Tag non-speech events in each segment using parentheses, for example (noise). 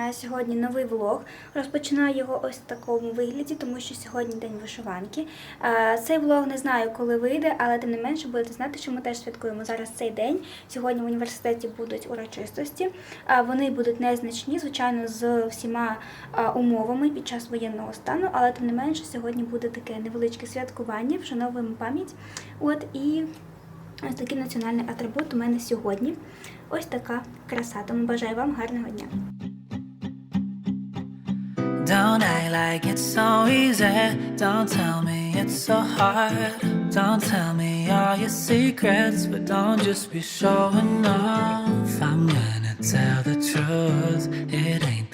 Розпочинаю сьогодні новий влог. Розпочинаю його ось в такому вигляді, тому що сьогодні день вишиванки. Е, Цей влог не знаю, коли вийде, але тим не менше будете знати, що ми теж святкуємо зараз цей день. Сьогодні в університеті будуть урочистості. Е, Вони будуть незначні, звичайно, з всіма е, умовами під час воєнного стану, але тим не менше сьогодні буде таке невеличке святкування, вшановуємо пам'ять. От і ось такий національний атрибут у мене сьогодні. Ось така краса. Тому бажаю вам гарного дня. Don't act like it's so easy. Don't tell me it's so hard. Don't tell me all your secrets, but don't just be showing off. I'm gonna tell the truth. It ain't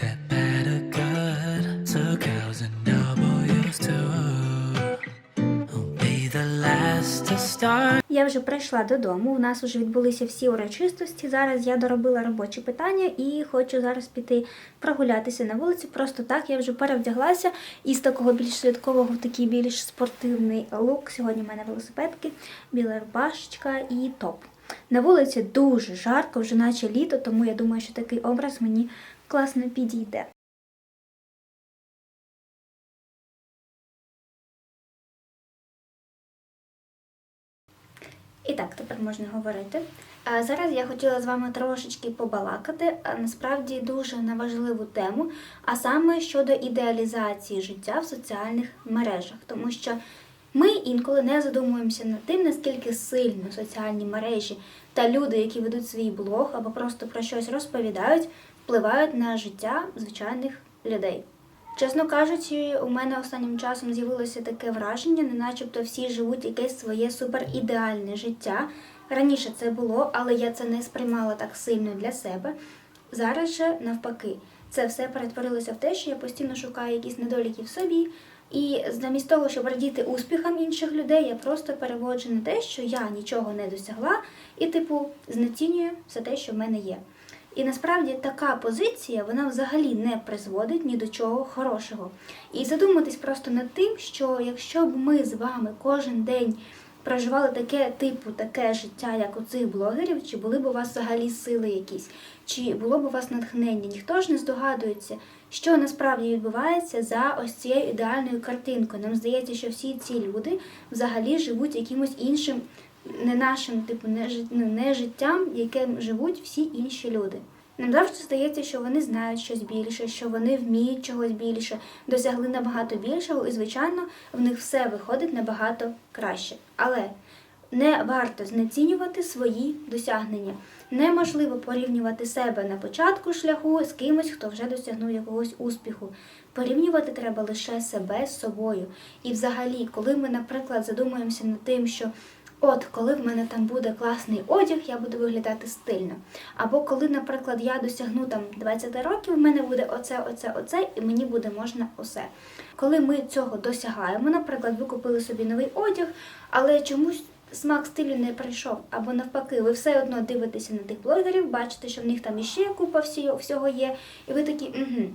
Я вже прийшла додому. У нас вже відбулися всі урочистості. Зараз я доробила робочі питання і хочу зараз піти прогулятися на вулиці. Просто так я вже перевдяглася із такого більш святкового в такий більш спортивний лук. Сьогодні в мене велосипедки, біла рубашечка і топ. На вулиці дуже жарко, вже наче літо, тому я думаю, що такий образ мені класно підійде. І так, тепер можна говорити. Зараз я хотіла з вами трошечки побалакати, насправді дуже на важливу тему, а саме щодо ідеалізації життя в соціальних мережах, тому що ми інколи не задумуємося над тим, наскільки сильно соціальні мережі та люди, які ведуть свій блог або просто про щось розповідають, впливають на життя звичайних людей. Чесно кажучи, у мене останнім часом з'явилося таке враження, не начебто всі живуть якесь своє суперідеальне життя. Раніше це було, але я це не сприймала так сильно для себе. Зараз же навпаки, це все перетворилося в те, що я постійно шукаю якісь недоліки в собі. І замість того, щоб радіти успіхам інших людей, я просто переводжу на те, що я нічого не досягла, і, типу, знецінюю все те, що в мене є. І насправді така позиція вона взагалі не призводить ні до чого хорошого. І задуматись просто над тим, що якщо б ми з вами кожен день проживали таке типу, таке життя, як у цих блогерів, чи були б у вас взагалі сили якісь, чи було б у вас натхнення? Ніхто ж не здогадується, що насправді відбувається за ось цією ідеальною картинкою. Нам здається, що всі ці люди взагалі живуть якимось іншим не нашим, типу, не, ну, не життям, яким живуть всі інші люди. Нам завжди здається, що вони знають щось більше, що вони вміють чогось більше, досягли набагато більшого, і, звичайно, в них все виходить набагато краще. Але не варто знецінювати свої досягнення. Неможливо порівнювати себе на початку шляху з кимось, хто вже досягнув якогось успіху. Порівнювати треба лише себе з собою. І взагалі, коли ми, наприклад, задумуємося над тим, що От, коли в мене там буде класний одяг, я буду виглядати стильно. Або коли, наприклад, я досягну там 20 років, в мене буде оце, оце, оце, і мені буде можна усе. Коли ми цього досягаємо, наприклад, ви купили собі новий одяг, але чомусь смак стилю не прийшов. Або навпаки, ви все одно дивитеся на тих блогерів, бачите, що в них там іще купа всього є, і ви такі, угу.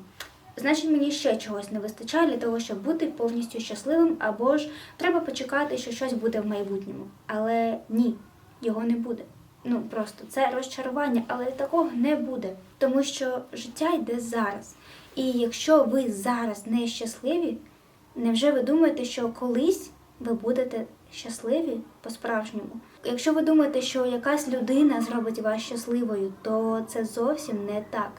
Значить, мені ще чогось не вистачає для того, щоб бути повністю щасливим, або ж треба почекати, що щось буде в майбутньому. Але ні, його не буде. Ну просто це розчарування, але такого не буде, тому що життя йде зараз. І якщо ви зараз не щасливі, невже ви думаєте, що колись ви будете щасливі по-справжньому? Якщо ви думаєте, що якась людина зробить вас щасливою, то це зовсім не так.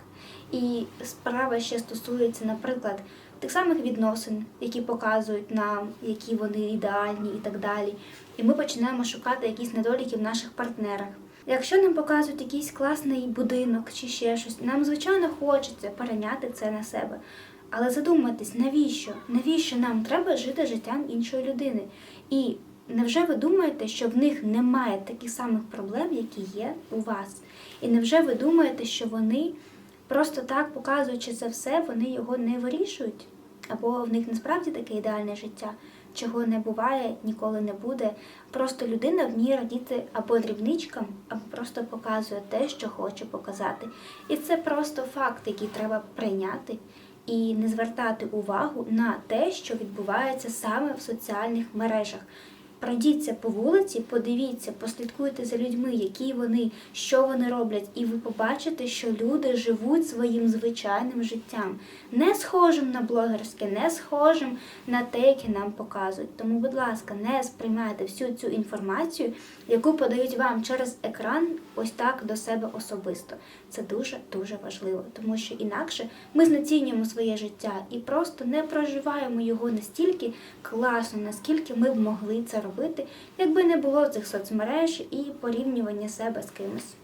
І справа ще стосується, наприклад, тих самих відносин, які показують нам, які вони ідеальні і так далі. І ми починаємо шукати якісь недоліки в наших партнерах. Якщо нам показують якийсь класний будинок чи ще щось, нам звичайно хочеться перейняти це на себе. Але задумайтесь, навіщо? Навіщо нам треба жити життям іншої людини? І невже ви думаєте, що в них немає таких самих проблем, які є у вас? І невже ви думаєте, що вони просто так показуючи це все, вони його не вирішують? Або в них насправді таке ідеальне життя, чого не буває, ніколи не буде. Просто людина вміє радіти або дрібничкам, або просто показує те, що хоче показати. І це просто факт, який треба прийняти і не звертати увагу на те, що відбувається саме в соціальних мережах. Пройдіться по вулиці, подивіться, послідкуйте за людьми, які вони, що вони роблять, і ви побачите, що люди живуть своїм звичайним життям, не схожим на блогерське, не схожим на те, яке нам показують. Тому, будь ласка, не сприймайте всю цю інформацію, яку подають вам через екран, ось так до себе особисто. Це дуже дуже важливо, тому що інакше ми знецінюємо своє життя і просто не проживаємо його настільки класно, наскільки ми б могли це робити, якби не було цих соцмереж і порівнювання себе з кимось.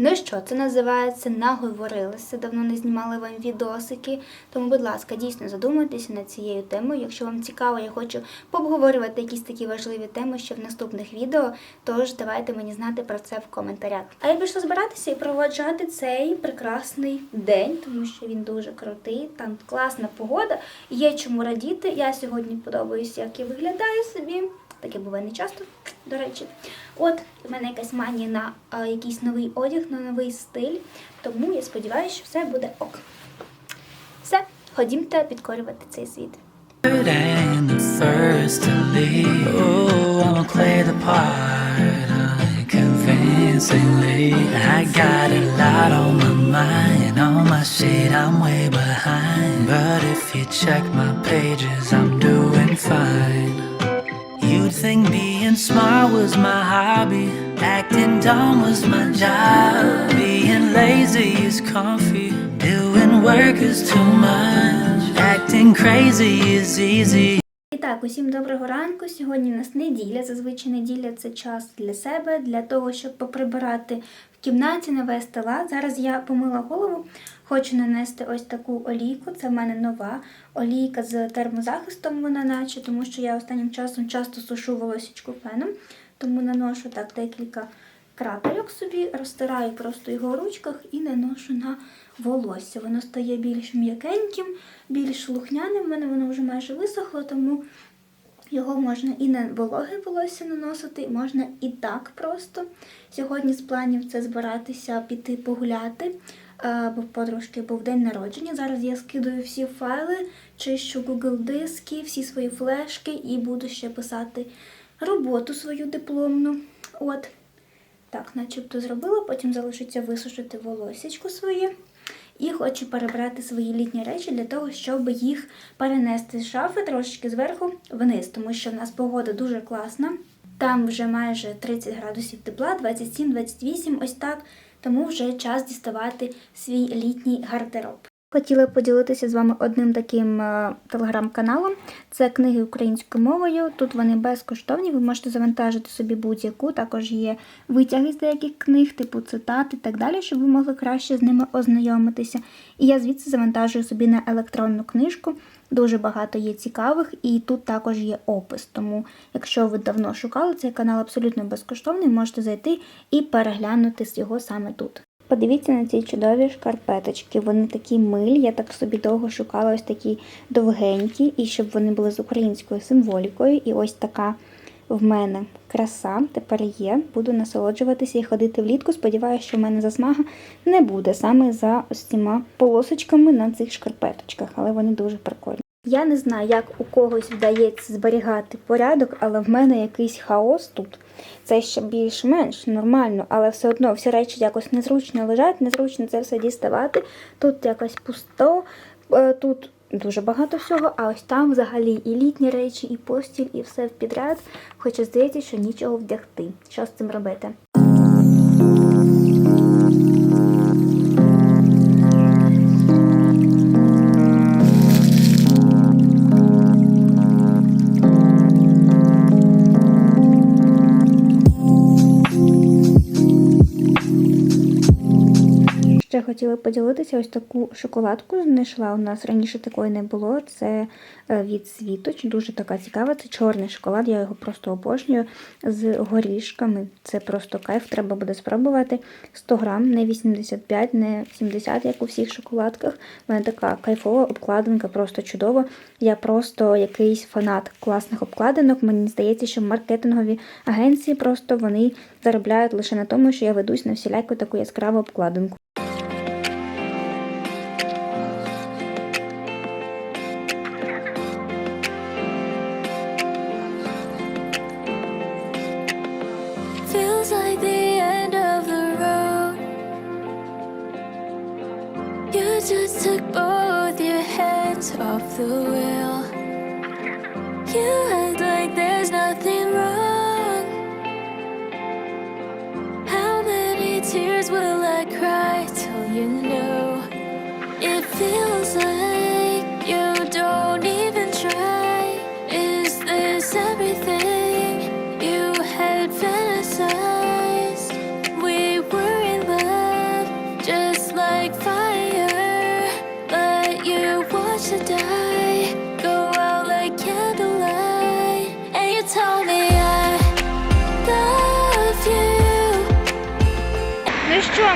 Ну що, це називається наговорилися. Давно не знімали вам відосики. Тому, будь ласка, дійсно задумайтеся над цією темою. Якщо вам цікаво, я хочу пообговорювати якісь такі важливі теми ще в наступних відео. Тож давайте мені знати про це в коментарях. А я пішла збиратися і проводжати цей прекрасний день, тому що він дуже крутий. Там класна погода, є чому радіти. Я сьогодні подобаюся, як я виглядаю собі. Таке буває не часто, до речі. От у мене якась манія на а, якийсь новий одяг, на новий стиль. Тому я сподіваюся, що все буде ок. Все, ходімте підкорювати цей світ. Oh, convincingly. I got a lot on my mind, on my shit, I'm way behind. But if you check my pages, I'm doing fine. You'd think being smart was my hobby, acting dumb was my job. Being lazy is comfy, doing work is too much. Acting crazy is easy. Так, усім доброго ранку. Сьогодні у нас неділя. Зазвичай неділя це час для себе, для того, щоб поприбирати в кімнаті, навести лад. Зараз я помила голову. Хочу нанести ось таку олійку. Це в мене нова олійка з термозахистом, вона наче, тому що я останнім часом часто сушу волосічку феном, тому наношу так декілька крапельок собі, розтираю просто його в ручках і наношу на волосся. Воно стає більш м'якеньким, більш слухняним. В мене воно вже майже висохло, тому його можна і на вологе волосся наносити, можна і так просто. Сьогодні з планів це збиратися піти погуляти, бо в подружки був день народження. Зараз я скидаю всі файли, чищу Google диски, всі свої флешки і буду ще писати роботу свою дипломну. От. Так, начебто зробила, потім залишиться висушити волосечко своє. І хочу перебрати свої літні речі для того, щоб їх перенести з шафи трошечки зверху вниз, тому що в нас погода дуже класна. Там вже майже 30 градусів тепла, 27-28, ось так. Тому вже час діставати свій літній гардероб. Хотіла поділитися з вами одним таким е, телеграм-каналом. Це книги українською мовою. Тут вони безкоштовні. Ви можете завантажити собі будь-яку. Також є витяги з деяких книг, типу цитати і так далі, щоб ви могли краще з ними ознайомитися. І я звідси завантажую собі на електронну книжку. Дуже багато є цікавих, і тут також є опис. Тому, якщо ви давно шукали цей канал абсолютно безкоштовний, можете зайти і переглянути його саме тут. Подивіться на ці чудові шкарпеточки. Вони такі милі. Я так собі довго шукала ось такі довгенькі, і щоб вони були з українською символікою. І ось така в мене краса тепер є. Буду насолоджуватися і ходити влітку. Сподіваюся, що в мене засмага не буде саме за ось цими полосочками на цих шкарпеточках, але вони дуже прикольні. Я не знаю, як у когось вдається зберігати порядок, але в мене якийсь хаос тут. Це ще більш-менш нормально, але все одно всі речі якось незручно лежать, незручно це все діставати. Тут якось пусто, е, тут дуже багато всього, а ось там взагалі і літні речі, і постіль, і все підряд. Хоча здається, що нічого вдягти. Що з цим робити? Хотіла поділитися ось таку шоколадку. Знайшла у нас раніше такої не було. Це е, від Світоч. Дуже така цікава. Це чорний шоколад. Я його просто обожнюю з горішками. Це просто кайф. Треба буде спробувати. 100 грам, не 85, не 70, як у всіх шоколадках. У мене така кайфова обкладинка, просто чудова. Я просто якийсь фанат класних обкладинок. Мені здається, що маркетингові агенції просто вони заробляють лише на тому, що я ведусь на всіляку таку яскраву обкладинку. The wheel. You act like there's nothing wrong. How many tears will I cry till you know? It feels like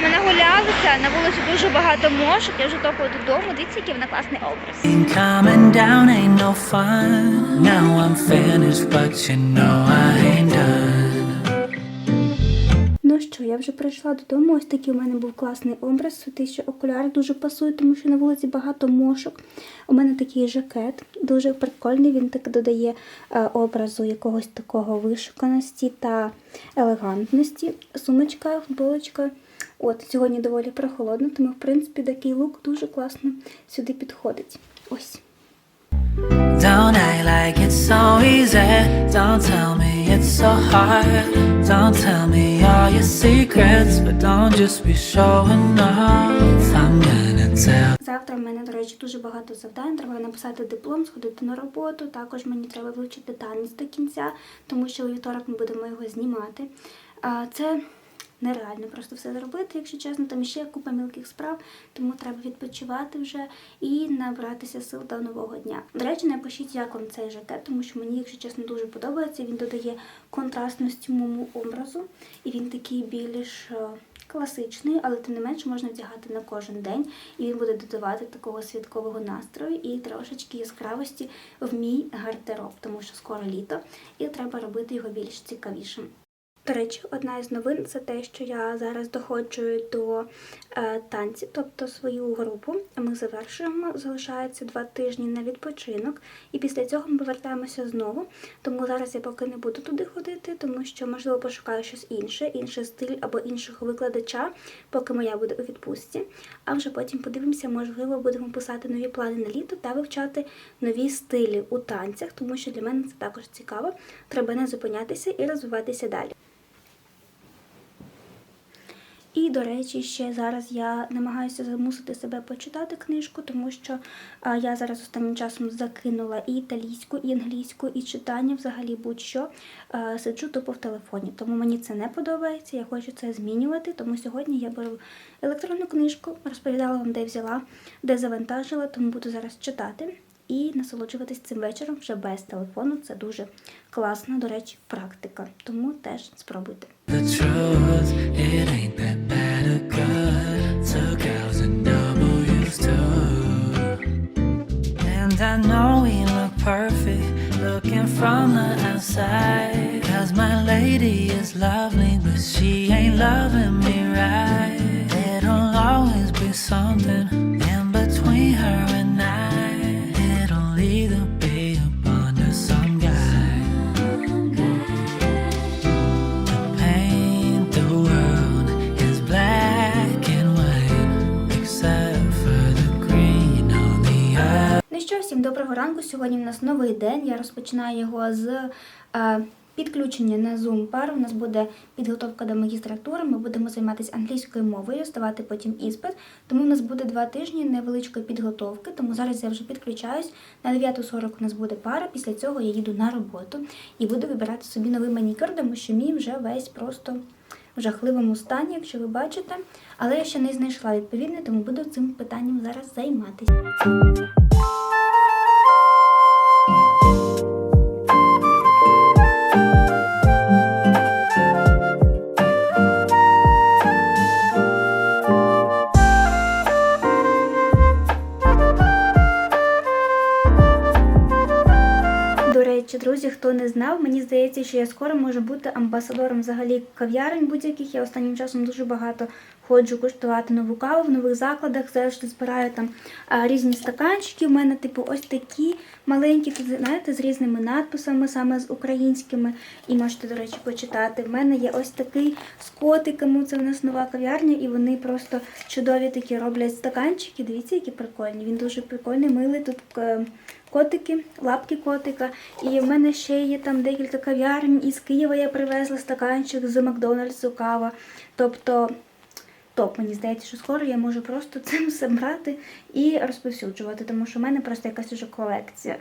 ми нагулялися, на вулиці дуже багато мошок, я вже топаю додому. Дивіться, який вона класний образ. Ain't coming down ain't no fun. Now I'm finished, but you know I ain't done. Ну що, я вже прийшла додому. Ось такий у мене був класний образ. Те, що окуляри дуже пасують, тому що на вулиці багато мошок. У мене такий жакет, дуже прикольний. Він так додає е, образу якогось такого вишуканості та елегантності. Сумочка, футболочка. От сьогодні доволі прохолодно, тому в принципі такий лук дуже класно сюди підходить. Ось. Don't act like it's so easy. Don't tell me it's so hard. Don't tell me all your secrets, but don't just be showing off. I'm gonna tell. Завтра в мене, до речі, дуже багато завдань. Треба написати диплом, сходити на роботу. Також мені треба вивчити танець до кінця, тому що у вівторок ми будемо його знімати. Це нереально просто все зробити, якщо чесно. Там ще купа мілких справ, тому треба відпочивати вже і набратися сил до нового дня. До речі, напишіть, як вам цей жакет, тому що мені, якщо чесно, дуже подобається. Він додає контрастності моєму образу, і він такий більш. е, класичний, але тим не менше можна вдягати на кожен день, і він буде додавати такого святкового настрою і трошечки яскравості в мій гардероб, тому що скоро літо, і треба робити його більш цікавішим. До речі, одна із новин це те, що я зараз доходжу до е, танців, тобто свою групу. Ми завершуємо. Залишається два тижні на відпочинок, і після цього ми повертаємося знову. Тому зараз я поки не буду туди ходити, тому що можливо пошукаю щось інше, інший стиль або іншого викладача, поки моя буде у відпустці. А вже потім подивимося, можливо, будемо писати нові плани на літо та вивчати нові стилі у танцях, тому що для мене це також цікаво. Треба не зупинятися і розвиватися далі. І, до речі, ще зараз я намагаюся змусити себе почитати книжку, тому що я зараз останнім часом закинула і італійську, і англійську, і читання взагалі будь-що. Сиджу тупо в телефоні. Тому мені це не подобається, я хочу це змінювати. Тому сьогодні я беру електронну книжку, розповідала вам, де взяла, де завантажила, тому буду зараз читати. І насолоджуватись цим вечором вже без телефону. Це дуже класна, до речі, практика. Тому теж спробуйте. The truth, it ain't that from the outside. Cause my lady is lovely, but she ain't loving me right. Сьогодні у нас новий день. Я розпочинаю його з е, підключення на Zoom пару. У нас буде підготовка до магістратури. Ми будемо займатися англійською мовою, здавати потім іспит. Тому у нас буде два тижні невеличкої підготовки. Тому зараз я вже підключаюсь. На 9.40 у нас буде пара. Після цього я їду на роботу і буду вибирати собі новий манікюр, тому що мій вже весь просто в жахливому стані, якщо ви бачите. Але я ще не знайшла відповідне, тому буду цим питанням зараз займатися. Не знав, мені здається, що я скоро можу бути амбасадором взагалі кав'ярень будь-яких. Я останнім часом дуже багато ходжу куштувати нову каву в нових закладах. Завжди збираю там різні стаканчики. У мене, типу, ось такі маленькі, знаєте, з різними надписами, саме з українськими. І можете, до речі, почитати. В мене є ось такий з котиками. Це у нас нова кав'ярня, і вони просто чудові такі роблять стаканчики. Дивіться, які прикольні. Він дуже прикольний, милий. Тут е, котики, лапки котика. І в мене ще є там декілька кав'ярень. Із Києва я привезла стаканчик з Макдональдсу кава. Тобто. Топ, мені здається, що скоро я можу просто цим (laughs) все брати і розповсюджувати, тому що в мене просто якась уже колекція.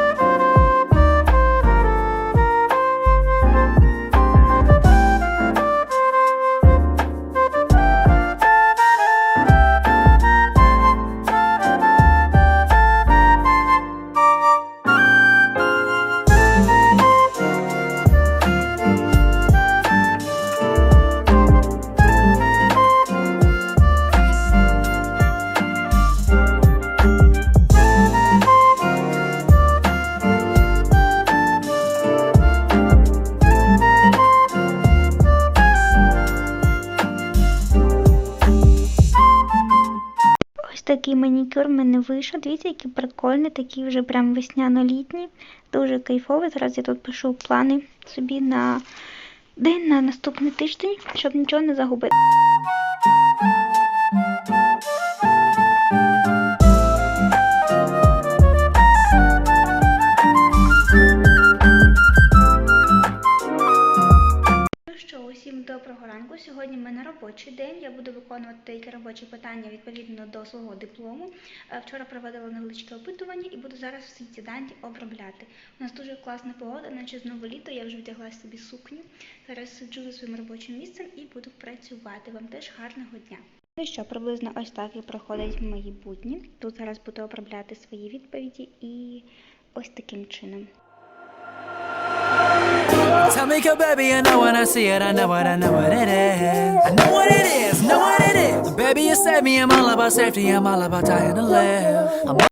Манікюр в мене вийшов. Дивіться, який прикольний, такий вже прям весняно-літній. Дуже кайфовий. Зараз я тут пишу плани собі на день на наступний тиждень, щоб нічого не загубити. Сьогодні в мене робочий день. Я буду виконувати деякі робочі питання відповідно до свого диплому. Е, Вчора проводила невеличке опитування і буду зараз всі ці дані обробляти. У нас дуже класна погода, наче знову літо. Я вже вдягла собі сукню. Зараз сиджу за своїм робочим місцем і буду працювати. Вам теж гарного дня. Ну що, приблизно ось так і проходять мої будні. Тут зараз буду обробляти свої відповіді і ось таким чином. Tell me, girl, baby, you know when I see it, I know what, I know what it is. I know what it is, know what it is. Baby, you save me, I'm all about safety, I'm all about dying to live. I'm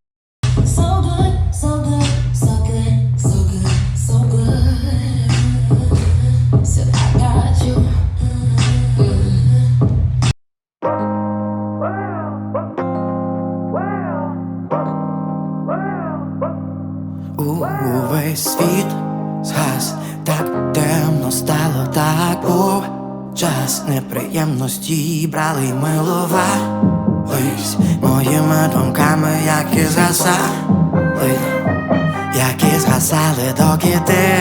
брали милувались моїми думками, які згасали, які згасали, доки ти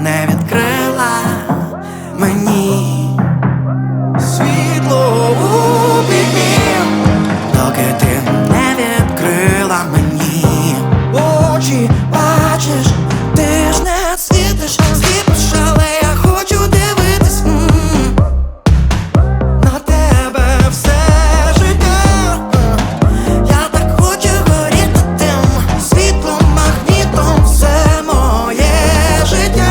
не відкрив